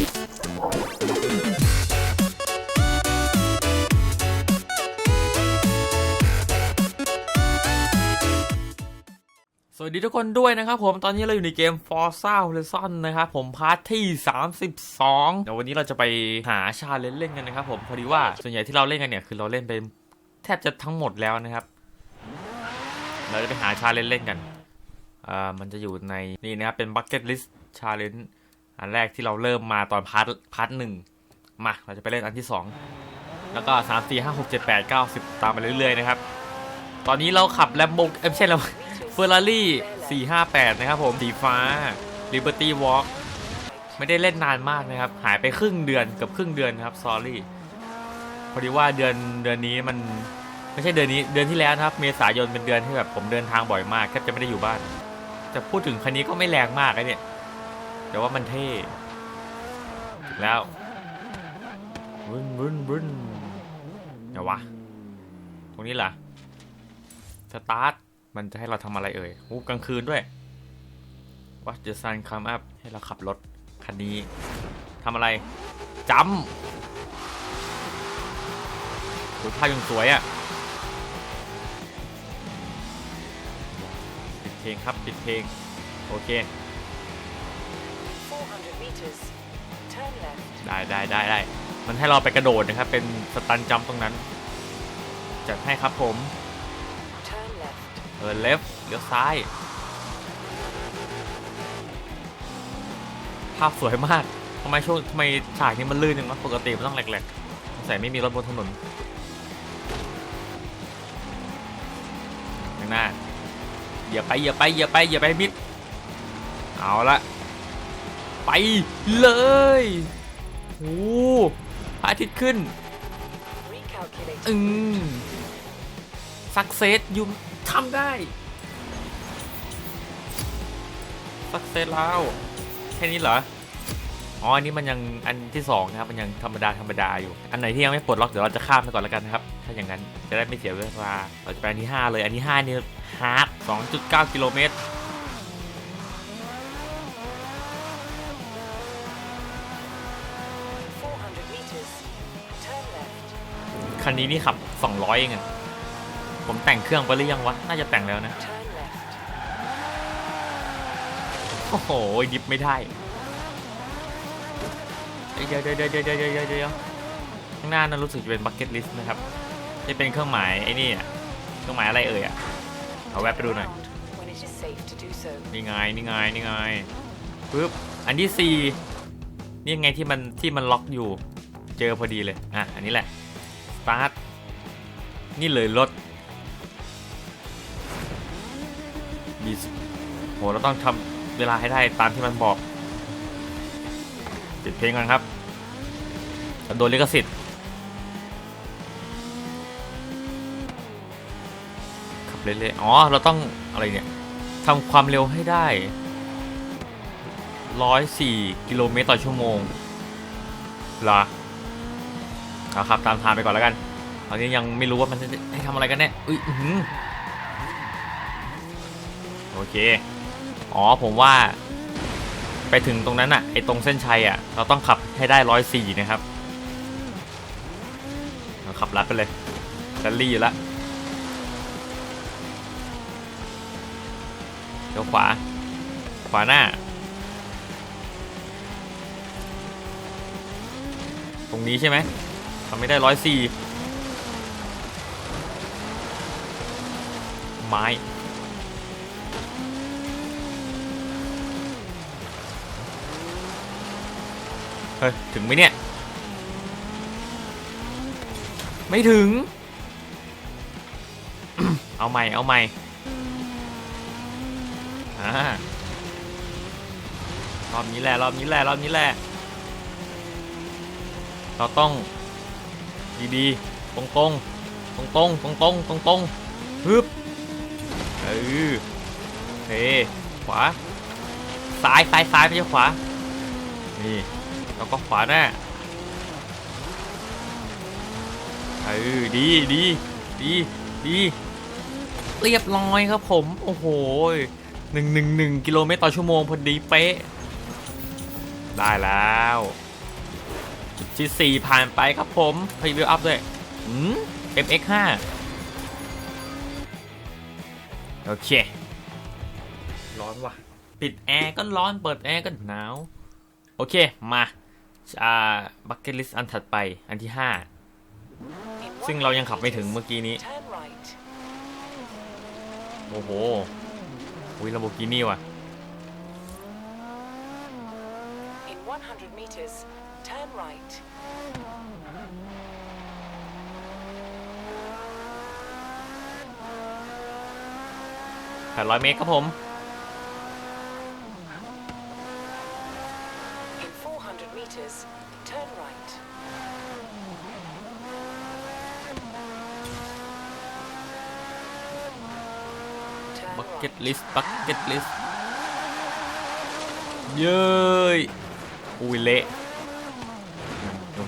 สวัสดีทุกคนด้วยนะครับผมตอนนี้เราอยู่ในเกม Forza Horizon นะครับผมพาร์ทที่ 32 เดี๋ยววันนี้เราจะไปหาชาเลนจ์เล่นกันนะครับผมพอดีว่าส่วนใหญ่ที่เราเล่นกันเนี่ยคือเราเล่นไปแทบจะทั้งหมดแล้วนะครับ เราจะไปหาชาเลนจ์เล่นกันอ่ามันจะอยู่ในนี่นะครับเป็น Bucket List Challenge อันแรกที่เราเริ่มมาตอนพาร์ทพาร์ทหนึ่งมาเราจะไปเล่นอันที่ 2 แล้วก็ 3 4 5 6 7 8 9 10 ตามไปเรื่อยๆนะครับ ตอนนี้เราขับแลมโบเอ้ไม่ใช่แล้วเฟอร์รารี่458 นะครับผม สีฟ้า Liberty Walk ไม่ได้เล่นนานมากนะครับ หายไปครึ่งเดือนเกือบครึ่งเดือนครับ sorry พอดีว่าเดือนเดือนนี้มันไม่ใช่เดือนนี้เดือนที่แล้วนะครับ เมษายนเป็นเดือนที่แบบผมเดินทางบ่อยมากแทบจะไม่ได้อยู่บ้าน จะพูดถึงคันนี้ก็ไม่แรงมากไอ้เนี่ย แต่ว่ามันเท่ถึงแล้ววุ้นวุ้นวุ้นเดี๋ยววะ ตรงนี้ล่ะสตาร์ทมันจะให้เราทำอะไรเอ่ยโอ้กลางคืนด้วย Watch the sun come up ให้เราขับรถคันนี้ทำอะไรจำดูภาพยังสวยอะ่ะปิดเพลงครับปิดเพลง โอเค ได้ได้ได้ได้ มันให้เราไปกระโดดนะครับ เป็นสตันจัมป์ตรงนั้น จัดให้ครับผม Turn left. เออเลฟเลี้ยวซ้าย ภาพสวยมากทำไมช่วงทำไมฉากนี้มันลื่นจังวะปกติมันต้องแหลกๆสงสัยไม่มีรถบนถนนข้างหน้าอย่าไปอย่าไปอย่าไปอย่าไปมิด เอาละ ไปเลยโอ้พระอาทิตย์ขึ้น Recalculate. อืมสักเซสยุมทำได้สักเซสแล้วแค่นี้เหรออ๋ออันนี้มันยังอันที่สองนะครับมันยังธรรมดาธรรมดาอยู่ อันไหนที่ยังไม่ปลดล็อกเดี๋ยวเราจะข้ามไปก่อนแล้วกันนะครับ ถ้าอย่างนั้นจะได้ไม่เสียเวลาเราจะไปอันที่ 5 เลยอันที่5นี่ฮาร์ด2.9 กิโลเมตร คันนี้นี่ขับ 200 เองอะผมแต่งเครื่องไปหรือยังวะ น่าจะแต่งแล้วนะ โอ้โหดิบไม่ได้ เดี๋ยวเดี๋ยวเดี๋ยวเดี๋ยวเดี๋ยวเดี๋ยวข้างหน้านั้นรู้สึกจะเป็นบักเก็ตลิสต์นะครับ จะเป็นเครื่องหมายไอ้นี่อะเครื่องหมายอะไรเอ่ยอะเอาแวะไปดูหน่อย นี่ไง นี่ไง นี่ไงปึ๊บ อันที่สี่นี่ไงที่มันที่มันล็อกอยู่ เจอพอดีเลย อะ อันนี้แหละ ตาร์ท นี่เลยรถบีโหเราต้องทำเวลาให้ได้ตามที่มันบอกปิดเพลงก่อนครับโดนลิขสิทธิ์ขับเรื่อยๆอ๋อ เราต้องอะไรเนี่ยทำความเร็วให้ได้ 104 กิโลเมตรต่อชั่วโมงเหรอ เอาครับตามทางไปก่อนแล้วกันตอนนี้ยังไม่รู้ว่ามันจะให้ทำอะไรกันแน่อุ้ยอื้อหือโอเค อ๋อผมว่า ไปถึงตรงนั้นอะไอตรงเส้นชัยอะเราต้องขับให้ได้104นะครับเราขับลัดไปเลยแรลลี่อยู่ล้วเดี๋ยวขวา ขวาหน้า ตรงนี้ใช่ไหม ทำไม่ได้ร้อยสี่ไม้เฮ้ย ถึงไหมเนี่ย ไม่ถึง เอาใหม่ เอาใหม่รอบนี้แหละ รอบนี้แหละ รอบนี้แหละ เราต้อง ดีๆ ตรงๆตรงๆตรงๆตรงๆตรงๆตรงๆฮึบเออเฮขวาซ้ายซ้ายซ้ายไม่ใช่ขวา นี่ แล้วก็ขวาหน้าเออดีดีดีดีเรียบร้อยครับผม โอ้โหหนึ่งหนึ่งหนึ่งกิโลเมตรต่อชั่วโมงพอดีเป๊ะ ได้แล้ว ที่ 4 ผ่านไปครับผมพรีวิวอัพด้วยอืม FX5 โอเค ร้อนว่ะ ปิดแอร์ก็ร้อนเปิดแอร์ก็หนาว โอเค มาอ่าบักเก็ตลิสอันถัดไปอันที่5 In ซึ่งเรายังขับไม่ถึง100เมื่อกี้นี้ meters, Turn right. โอ้โหอุ้ยลำโบกินี่ว่ะ In 100 meters, turn right. 800เมตรครับผม In 400 meters, turn right. บัก Turn เก็ต right. ลิสบักเก็ตลิสเย้ยอุ้ยเละอยู่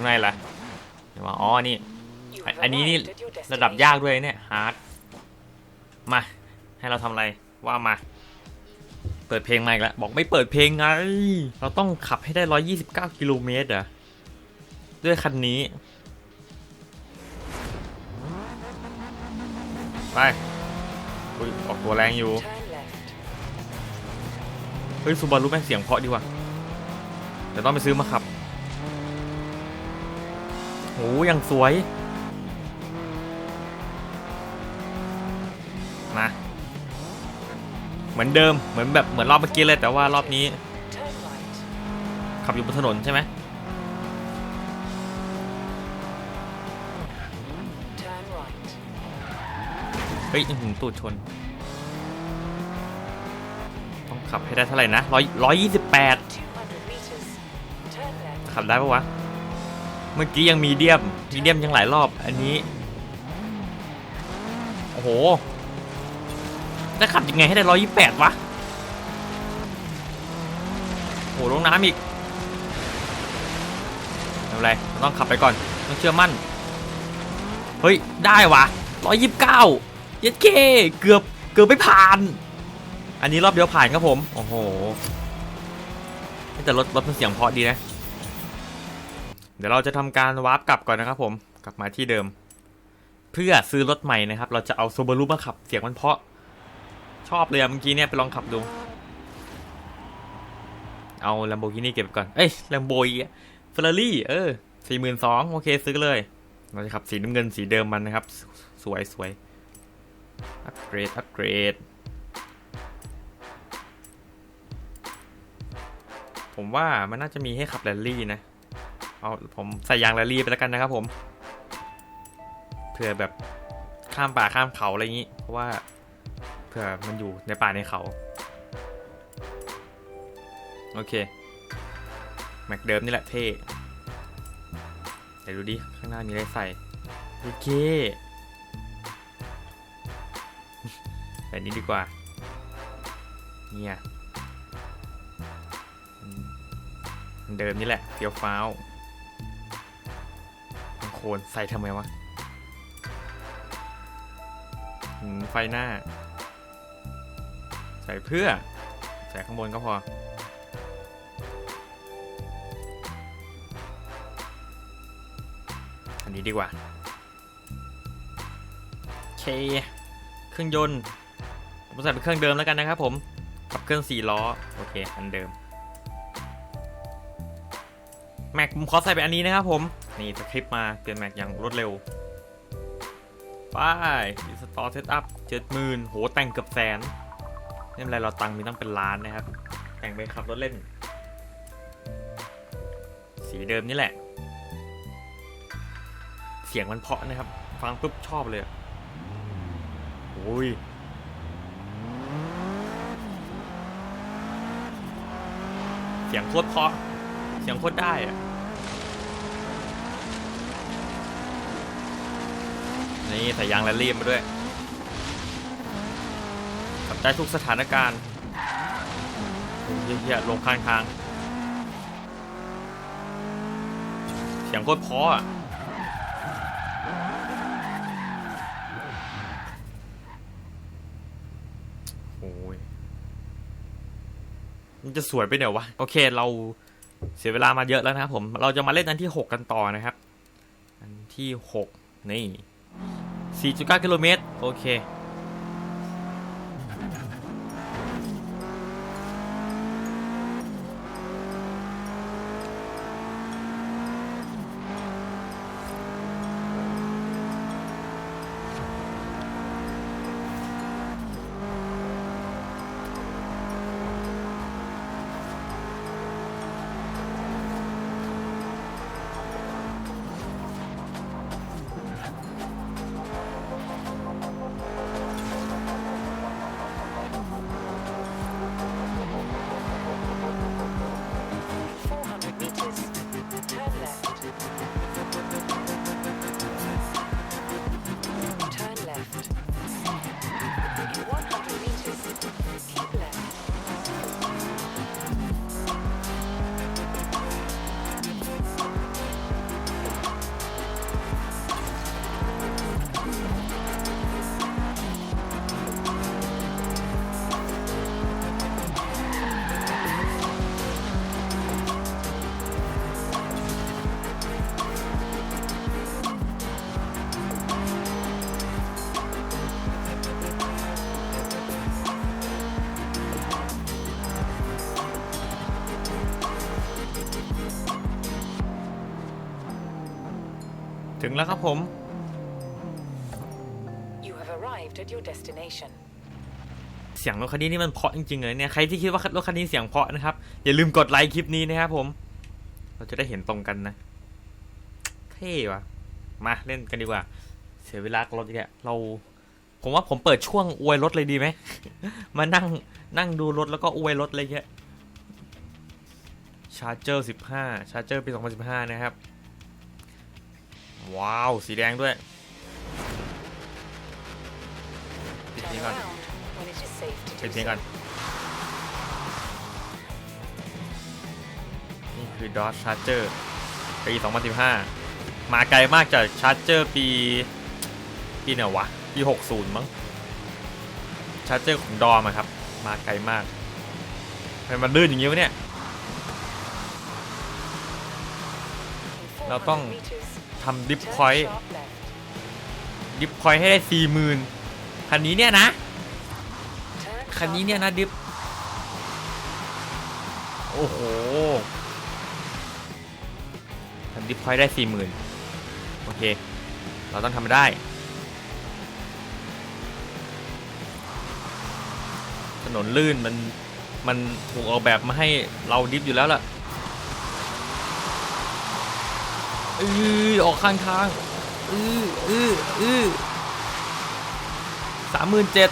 ข้างในล่ะเดี๋ยวว่าอ๋อนี่ You อัน have อันนี้นี่ arrived at your ระดับ destination. ยากด้วยเนี่ยฮาร์ดมา ให้เราทำอะไรว่ามา เปิดเพลงมาอีกแล้วบอกไม่เปิดเพลงไง เราต้องขับให้ได้ 129 กิโลเมตรเหรอะด้วยคันนี้ ไปอุ๊ยออกตัวแรงอยู่ Turn left. เฮ้ยซูบารุแม่งเสียงเพราะดีว่ะเดี๋ยวต้องไปซื้อมาขับ โอ้ยังสวย มา เหมือนเดิมเหมือนแบบเหมือนรอบเมื่อกี้เลย แต่ว่ารอบนี้ Turn right. ขับอยู่บนถนนใช่ไหม Turn right. เฮ้ยอื้อหือตูดชน ต้องขับให้ได้เท่าไหร่นะร้อยร้อยยี่สิบแปด200 meters, turn left. ขับได้ปะวะ เมื่อกี้ยังมีเดียม มีเดียมยังหลายรอบ อันนี้ โอ้โห จะขับยังไงให้ได้ร้อยยี่แปดวะ โอ้โหลงน้ำอีกไม่เป็นไร ต้องขับไปก่อน ต้องเชื่อมั่น เฮ้ย ได้วะร้อยยี่สิบเก้าเย็ดเคเกือบ เกือบไม่ผ่าน อันนี้รอบเดียวผ่านครับผม โอ้โห แต่รถรถมันเสียงเพราะดีนะ ดี๋ยวเราจะทำการวาร์ปกลับก่อนนะครับผมกลับมาที่เดิม เพื่อซื้อรถใหม่นะครับ เราจะเอาโซบารุมาขับเสียงมันเพาะ ชอบเลยอะเมื่อกี้เนี่ยไปลองขับดู เอา Lamborghini เก็บก่อน เอ้ย Lamborghini เฟอร์รารี่เออสี่หมื่นสองโอเคซื้อเลย เราจะขับสีน้ำเงินสีเดิมมันนะครับ สวยสวยอัปเกรดอัปเกรดผมว่ามันน่าจะมีให้ขับแรลลี่นะ เอาผมใส่ยางแรลลี่ไปแล้วกันนะครับผมเผื่อแบบข้ามป่าข้ามเขาอะไรอย่างนี้ เพราะว่าเผื่อมันอยู่ในป่าในเขา โอเค แม็กเดิมนี่แหละเท่เดี๋ยวดูดิ ข้างหน้ามีอะไรใส่ โอเคใส่นี้ดีกว่า เนี่ยเดิมนี่แหละเฟียวฟ้าว คนใส่ทำไมวะไฟหน้า ใส่เพื่อ ใส่ข้างบนก็พอ อันนี้ดีกว่าเคเครื่องยนต์ผมใส่เป็นเครื่องเดิมแล้วกันนะครับผมขับเครื่องสี่ล้อ โอเค อันเดิม แม็กผมขอใส่เป็นอันนี้นะครับผม นี่สคริปต์มาเปลี่ยนแม็กอย่างรวดเร็ว ไปอิสตอลเซตอัพเจ็ดหมื่นโหแต่งเกือบแสนไม่เป็นไรเราตังค์มีตั้งเป็นล้านนะครับ แต่งไปขับรถเล่น สีเดิมนี่แหละ เสียงมันเพาะนะครับ ฟังปุ๊บชอบเลยโอ้ยเสียงโคตรเพาะ เสียงโคตรได้อะ นี่ใส่ยางแรลลี่มาด้วยขับได้ทุกสถานการณ์โอ้ยเฮียๆลงข้างทาง เสียงโคตรเพราะอะโอ้ยมันจะสวยไปเดี๋ยววะ โอเคเราเสียเวลามาเยอะแล้วนะครับผม เราจะมาเล่นอันที่ 6 กันต่อนะครับ อันที่ 6 นี่ 4.9 กิโลเมตร โอเค ถึงแล้วครับผม You have arrived at your destination. เสียงรถคันนี้นี่มันเพราะจริงๆเลยเนี่ยใครที่คิดว่ารถคันนี้เสียงเพราะนะครับอย่าลืมกดไลค์คลิปนี้นะครับผม เราจะได้เห็นตรงกันนะเท่ว่ะมาเล่นกันดีกว่า เสียเวลากับรถอีกแล้วเรา ผมว่าผมเปิดช่วงอวยรถเลยดีไหม มานั่งนั่งดูรถแล้วก็อวยรถอะไรเงี้ยชาร์เจอร์15ชาร์เจอร์ปี2015นะครับ ว้าว สีแดงด้วย ปิด Turn นี้ก่อน ปิด do เพลงก่อน นี่คือ Dodge Charger ปี 2015 มาไกลมากจาก Charger ปี ปีไหนวะ ปี 60 มั้ง Charger ของดอมครับ มาไกลมากทำไมมันลื่นอย่างงี้วะเนี่ย เราต้อง ทำดิฟ turn พอยต์ดิฟพอยต์ให้ได้40,000คันนี้เนี่ยนะ คันนี้เนี่ยนะดิฟโอ้โหทำดิฟพอยต์ได้สี่หมื่นโอเค เราต้องทำได้ถนนลื่นมันมันถูกออกแบบมาให้เราดิฟอยู่แล้วล่ะ อือออกข้างทางอืออืออือสามหมื่นเจ็ด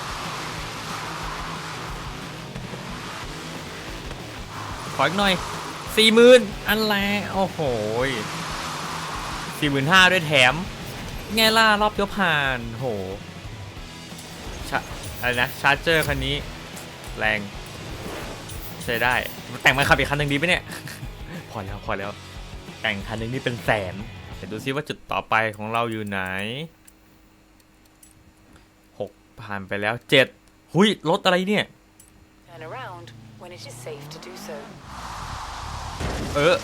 ขออีกหน่อยสี่หมื่นอันแลโอ้โหสี่หมื่นห้าด้วยแถมไงล่ะรอบเดียวผ่านโหชอะไรนะชาร์เจอร์คันนี้ แรงใช้ได้ แต่งมาขับอีกคันหนึ่งดีไหมเนี่ย พอแล้วพอแล้ว แต่งคันหนึ่งนี่เป็นแสนเดี๋ยวดูซิว่าจุดต่อไปของเราอยู่ไหนหกผ่านไปแล้วเจ็ดหุยรถอะไรเนี่ย Turn around when it is safe to do so. เออ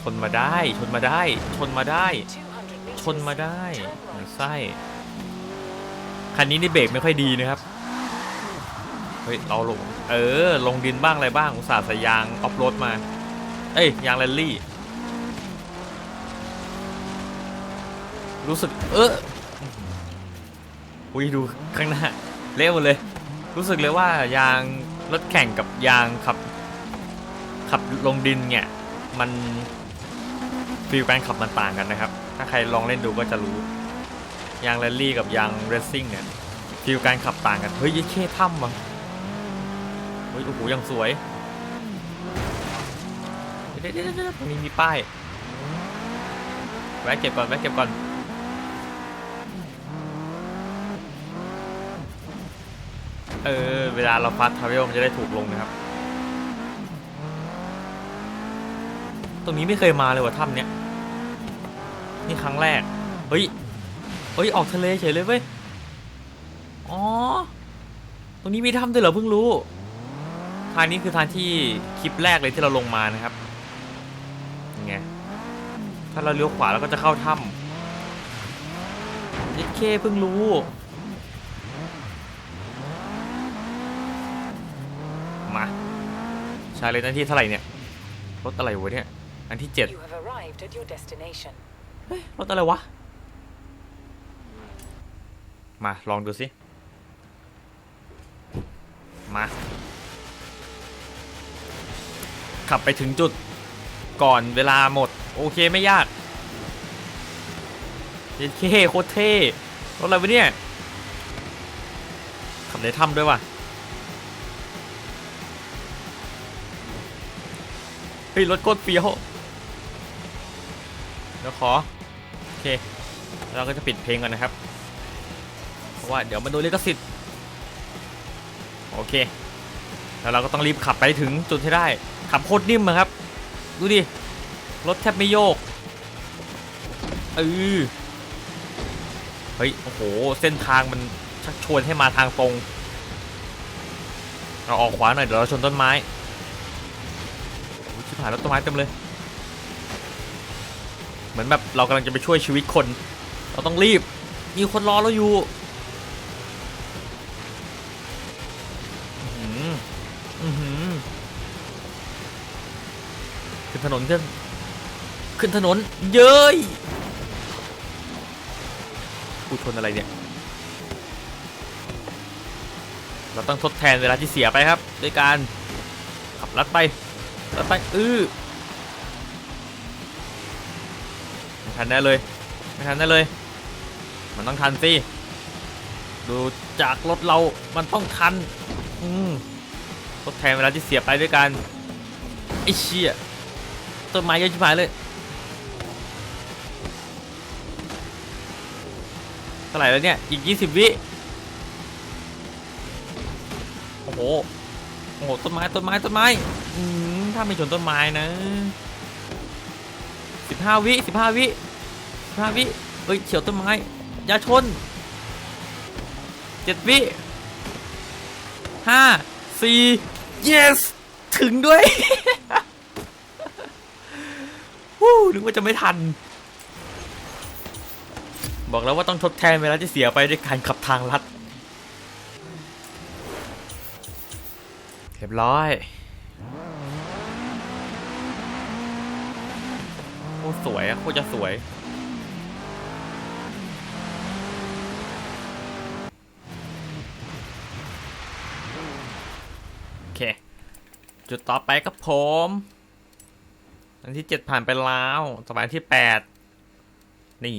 ชนมาได้ ชนมาได้ ชนมาได้200 meters. ชนมาได้ Turn เหมือน right. ไส้คันนี้นี่เบรกไม่ค่อยดีนะครับ เฮ้ย เราลง เออ ลงดินบ้างอะไรบ้าง อุตส่าห์ใส่ยางออฟโรดมา เอ้ยยางแรลลี่ รู้สึกเอออุ้ยดูข้างหน้าเละหมดเลย รู้สึกเลยว่ายางรถแข่งกับยางขับ ขับลงดินเนี่ย มันฟีลการขับมันต่างกันนะครับ ถ้าใครลองเล่นดูก็จะรู้ ยางแรลลี่กับยางเรซซิ่งเนี่ยฟีลการขับต่างกัน เฮ้ยยี่เข้ถ้ำว่ะเฮ้ยโอ้โหยังสวย เดี๋ยวเดี๋ยวเดี๋ยวตรงนี้มีป้าย แวะเก็บก่อน แวะเก็บก่อน เออ เวลาเราฟาสทราเวลมันจะได้ถูกลงนะครับ ตรงนี้ไม่เคยมาเลยว่ะถ้ำเนี้ย นี่ครั้งแรก เฮ้ย เฮ้ย ออกทะเลเฉยเลยเว้ย อ๋อ ตรงนี้มีถ้ำด้วยเหรอเพิ่งรู้ทางนี้คือทางที่คลิปแรกเลยที่เราลงมานะครับ ไง ถ้าเราเลี้ยวขวาเราก็จะเข้าถ้ำยิดเคเพิ่งรู้ มาชาเลนจ์อันที่เท่าไหร่เนี่ย รถอะไรวะเนี่ย อันที่เจ็ด You have arrived at your destination. รถอะไรวะ มา ลองดูสิ มา ขับไปถึงจุด ก่อนเวลาหมด โอเคไม่ยากเท่เท่โคตรเท่รถอะไรวะเนี่ย ขับในถ้ำด้วยว่ะเฮ้ยรถโคตรเฟี้ยวเดี๋ยวขอ โอเค เราก็จะปิดเพลงก่อนนะครับ เพราะว่าเดี๋ยวมันโดนลิขสิทธิ์ โอเค แล้วเราก็ต้องรีบขับไปถึงจุดให้ได้ ขับโคตรนิ่มอะครับ ดูดิ รถแทบไม่โยกเออเฮ้ย โอ้โห เส้นทางมันชักชวนให้มาทางตรง เราออกขวาหน่อย เดี๋ยวเราชนต้นไม้ชิบหายแล้วต้นไม้เต็มเลย เหมือนแบบเรากำลังจะไปช่วยชีวิตคน เราต้องรีบ มีคนรอเราอยู่ นถนนขึ้น ขึ้นถนน เย้ยกูชนอะไรเนี่ย เราต้องทดแทนเวลาที่เสียไปครับ ด้วยการขับลัดไปลัดไปอื้อไม่ทันแน่เลยไม่ทันแน่เลย มันต้องทันสิดูจากรถเรา มันต้องทัน อืมทดแทนเวลาที่เสียไปด้วยกันไอ้เชี่ย ต้นไม้เยอะชิบหายเลยเท่าไหร่แล้วเนี่ย อีก 20 วิ โอ้โห โอ้โห ต้นไม้ ต้นไม้ ต้นไม้ อืม ถ้าไม่ชนต้นไม้นะสิบห้าวิสิบห้าวิสิบห้าวิเฮ้ย เฉียวต้นไม้ อย่าชนเจ็ดวิห้าสี่ yes ถึงด้วย วู้นึกว่าจะไม่ทัน บอกแล้วว่าต้องทดแทนเวลาที่เสียไปด้วยการขับทางลัดเรียบร้อย โคตรสวยอะโคตรจะสวย โอเค จุดต่อไปครับผม อันที่เจ็ดผ่านไปแล้วต่อไปอันที่แปดนี่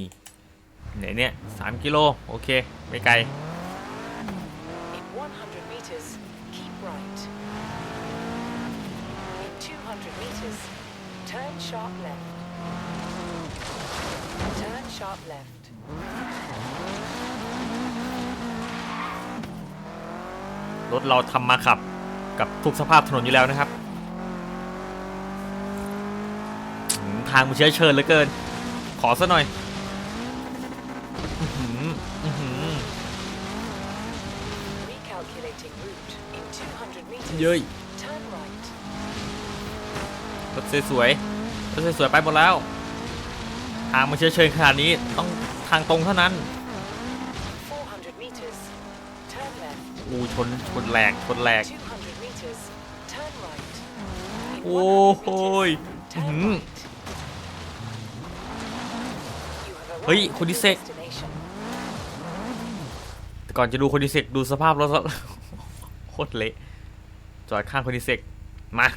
ไหนเนี่ยสามกิโลโอเค ไม่ไกล In 100 meters, keep right. In 200 meters, turn sharp left. Turn sharp left. รถเราทำมาขับกับทุกสภาพถนนอยู่แล้วนะครับอืม ทางมันเชื้อเชิญเหลือเกิน ขอซะหน่อยอื้อหืออื้อหือ Recalculating route. In 200 meters, เย้ย turn right. รถสวยๆรถสวยๆไปหมดแล้ว ทางมันเชื้อเชิญขนาดนี้ต้องทางตรงเท่านั้น400 meters, turn left. อูชนชนแหลกชนแหลก200 meters, turn right. In โอ้โห 100 ย meters, อื้อ turn หือ right. You have เฮ้ย arrived คนที่ at เส your ก destination. แต่ก่อนจะดูคนดิเซกดูสภาพรถโคตรเละจอดข้างคนดิเซกมา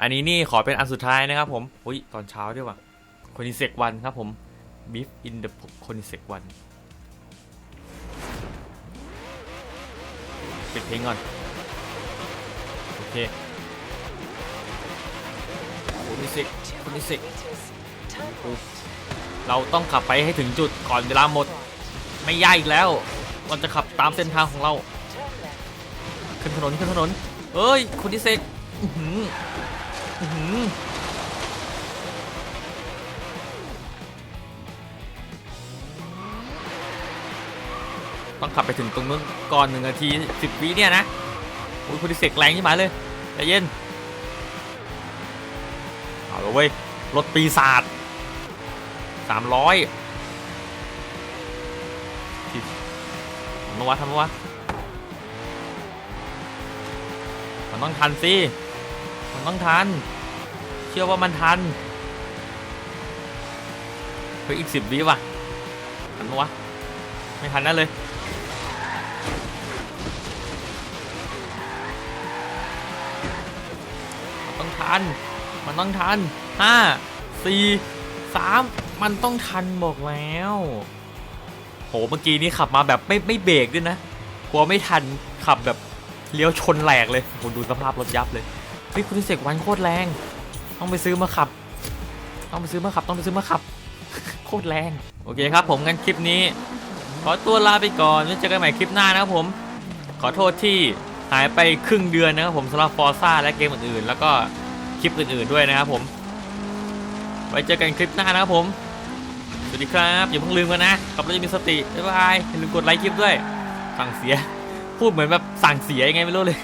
อันนี้นี่ขอเป็นอันสุดท้ายนะครับผมอุ้ยตอนเช้าด้วยว่ะคนดิเซกวันครับผม beef in the คนดิเซกวันปิดเพลงก่อน โอเคคนดิเซกคนดิเซก เราต้องขับไปให้ถึงจุดก่อนเวลาหมด ไม่ยากอีกแล้วเราจะขับตามเส้นทางของเรา ขึ้นถนนขึ้นถนนเฮ้ยคุณดิเซกอือหืออือหือต้องขับไปถึงตรงนู้นก่อนหนึ่งนาทีสิบวิเนี่ยนะโอ้ยคุณดิเสกแรงที่หมายเลยใจเย็นเอาละเว้ยรถปีศาจ สามร้อยทำมาวะทำมาวะมันต้องทันสิมันต้องทัน เชื่อว่ามันทันเฮ้ยอีกสิบวิว่ะทันปะวะ ไม่ทันแน่เลยมันต้องทัน มันต้องทันห้าสี่สาม มันต้องทันบอกแล้ว โห เมื่อกี้นี้ขับมาแบบไม่ไม่เบรกด้วยนะกลัวไม่ทันขับแบบเลี้ยวชนแหลกเลยโหดูสภาพรถยับเลยเฮ้ยคุณเสกวันโคตรแรง ต้องไปซื้อมาขับ ต้องไปซื้อมาขับ ต้องไปซื้อมาขับ โคตรแรง โอเคครับ ผมงั้นคลิปนี้ ขอตัวลาไปก่อนไว้วเจอกันใหม่คลิปหน้านะครับผม ขอโทษที่หายไปครึ่งเดือนนะครับผมสำหรับฟอร์ซ่าและเกมอื่นๆ แล้วก็คลิปอื่นๆด้วยนะครับผม ไว้เจอกันคลิปหน้านะครับผม สวัสดีครับ อย่าเพิ่งลืมกันนะขับรถจะมีสติบ๊ายบายอย่าลืมกดไลค์คลิปด้วย สั่งเสีย พูดเหมือนแบบสั่งเสียยังไงไม่รู้เลย